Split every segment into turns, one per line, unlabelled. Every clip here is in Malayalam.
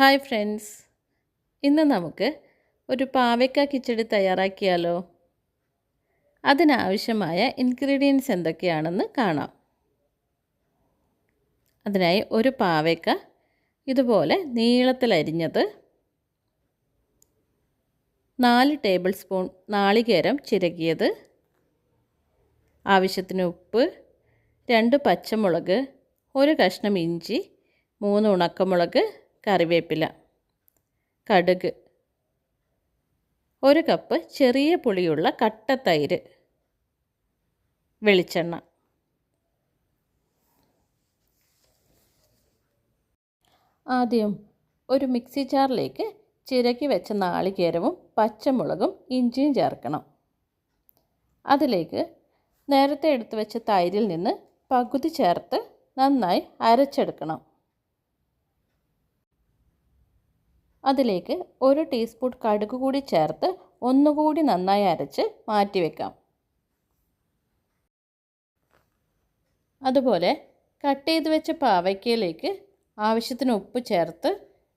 Hi friends. ഇന്ന് നമുക്ക് ഒരു പാവയ്ക്ക കിച്ചടി തയ്യാറാക്കിയാലോ? അതിനാവശ്യമായ ഇൻഗ്രീഡിയൻസ് എന്തൊക്കെയാണെന്ന് കാണാം. അതിനായി ഒരു പാവയ്ക്ക ഇതുപോലെ നീളത്തിലരിഞ്ഞത് നാല് ടേബിൾ സ്പൂൺ നാളികേരം ചിരകിയത് ആവശ്യത്തിന് ഉപ്പ് രണ്ട് പച്ചമുളക് ഒരു കഷ്ണം ഇഞ്ചി മൂന്ന് ഉണക്കമുളക് കറിവേപ്പില കടുക് ഒരു കപ്പ് ചെറിയ പുളിയുള്ള കട്ട തൈര് വെളിച്ചെണ്ണ. ആദ്യം ഒരു മിക്സി ജാറിലേക്ക് ചിരക്കി വെച്ച നാളികേരവും പച്ചമുളകും ഇഞ്ചിയും ചേർക്കണം. അതിലേക്ക് നേരത്തെ എടുത്തു വെച്ച തൈരിൽ നിന്ന് പകുതി ചേർത്ത് നന്നായി അരച്ചെടുക്കണം. അതിലേക്ക് ഒരു ടീസ്പൂൺ കടുക് കൂടി ചേർത്ത് ഒന്നുകൂടി നന്നായി അരച്ച് മാറ്റിവെക്കാം അതുപോലെ കട്ട് ചെയ്ത് വെച്ച പാവയ്ക്കയിലേക്ക് ആവശ്യത്തിന് ഉപ്പ് ചേർത്ത്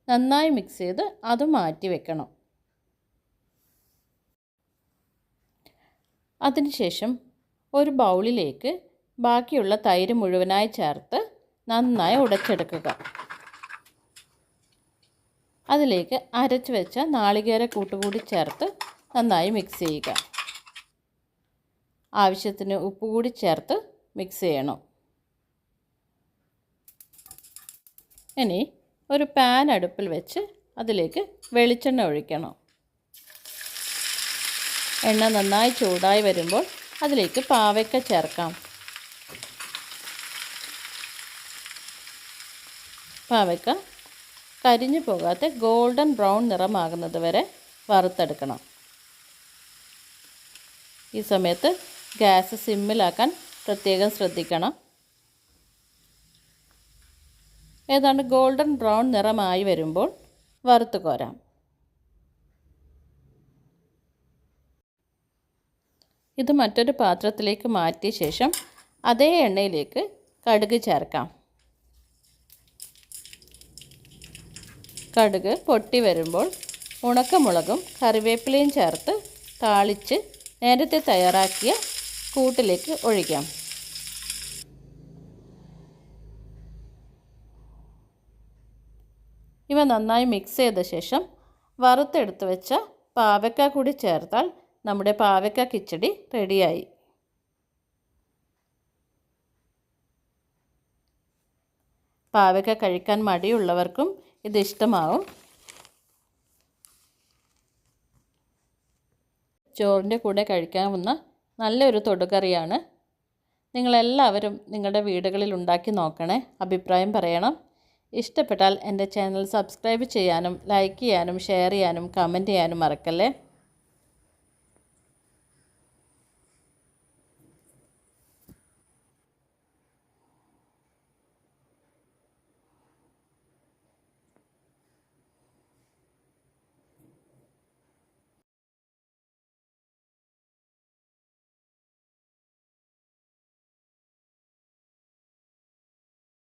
നന്നായി മിക്സ് ചെയ്ത് അത് മാറ്റി വെക്കണം. അതിനുശേഷം ഒരു ബൗളിലേക്ക് ബാക്കിയുള്ള തൈര് മുഴുവനായി ചേർത്ത് നന്നായി ഉടച്ചെടുക്കുക. അതിലേക്ക് അരച്ച് വെച്ച നാളികേര കൂട്ടുകൂടി ചേർത്ത് നന്നായി മിക്സ് ചെയ്യുക. ആവശ്യത്തിന് ഉപ്പ് കൂടി ചേർത്ത് മിക്സ് ചെയ്യണം. ഇനി ഒരു പാൻ അടുപ്പിൽ വെച്ച് അതിലേക്ക് വെളിച്ചെണ്ണ ഒഴിക്കണം. എണ്ണ നന്നായി ചൂടായി വരുമ്പോൾ അതിലേക്ക് പാവയ്ക്ക ചേർക്കാം. പാവയ്ക്ക കരിഞ്ഞു പോകാത്ത ഗോൾഡൻ ബ്രൗൺ നിറമാകുന്നത് വരെ വറുത്തെടുക്കണം. ഈ സമയത്ത് ഗ്യാസ് സിമ്മിലാക്കാൻ പ്രത്യേകം ശ്രദ്ധിക്കണം. ഏതാണ്ട് ഗോൾഡൻ ബ്രൗൺ നിറമായി വരുമ്പോൾ വറുത്ത് കോരാം. ഇത് മറ്റൊരു പാത്രത്തിലേക്ക് മാറ്റിയ ശേഷം അതേ എണ്ണയിലേക്ക് കടുക് ചേർക്കാം. കടുക് പൊട്ടി വരുമ്പോൾ ഉണക്കമുളകും കറിവേപ്പിലയും ചേർത്ത് താളിച്ച് നേരത്തെ തയ്യാറാക്കിയ കൂട്ടിലേക്ക് ഒഴിക്കാം. ഇവ നന്നായി മിക്സ് ചെയ്ത ശേഷം വറുത്തെടുത്ത് വെച്ച പാവയ്ക്ക കൂടി ചേർത്താൽ നമ്മുടെ പാവയ്ക്ക കിച്ചടി റെഡിയായി. പാവയ്ക്ക കഴിക്കാൻ മടിയുള്ളവർക്കും ഇത് ഇഷ്ടമാവും. ചോറിന്റെ കൂടെ കഴിക്കാവുന്ന നല്ലൊരു തൊടുകറിയാണ്. നിങ്ങളെല്ലാവരും നിങ്ങളുടെ വീടുകളിൽ ഉണ്ടാക്കി നോക്കണേ. അഭിപ്രായം പറയണം. ഇഷ്ടപ്പെട്ടാൽ എന്റെ ചാനൽ സബ്സ്ക്രൈബ് ചെയ്യാനും ലൈക്ക് ചെയ്യാനും ഷെയർ ചെയ്യാനും കമന്റ് ചെയ്യാനും മറക്കല്ലേ?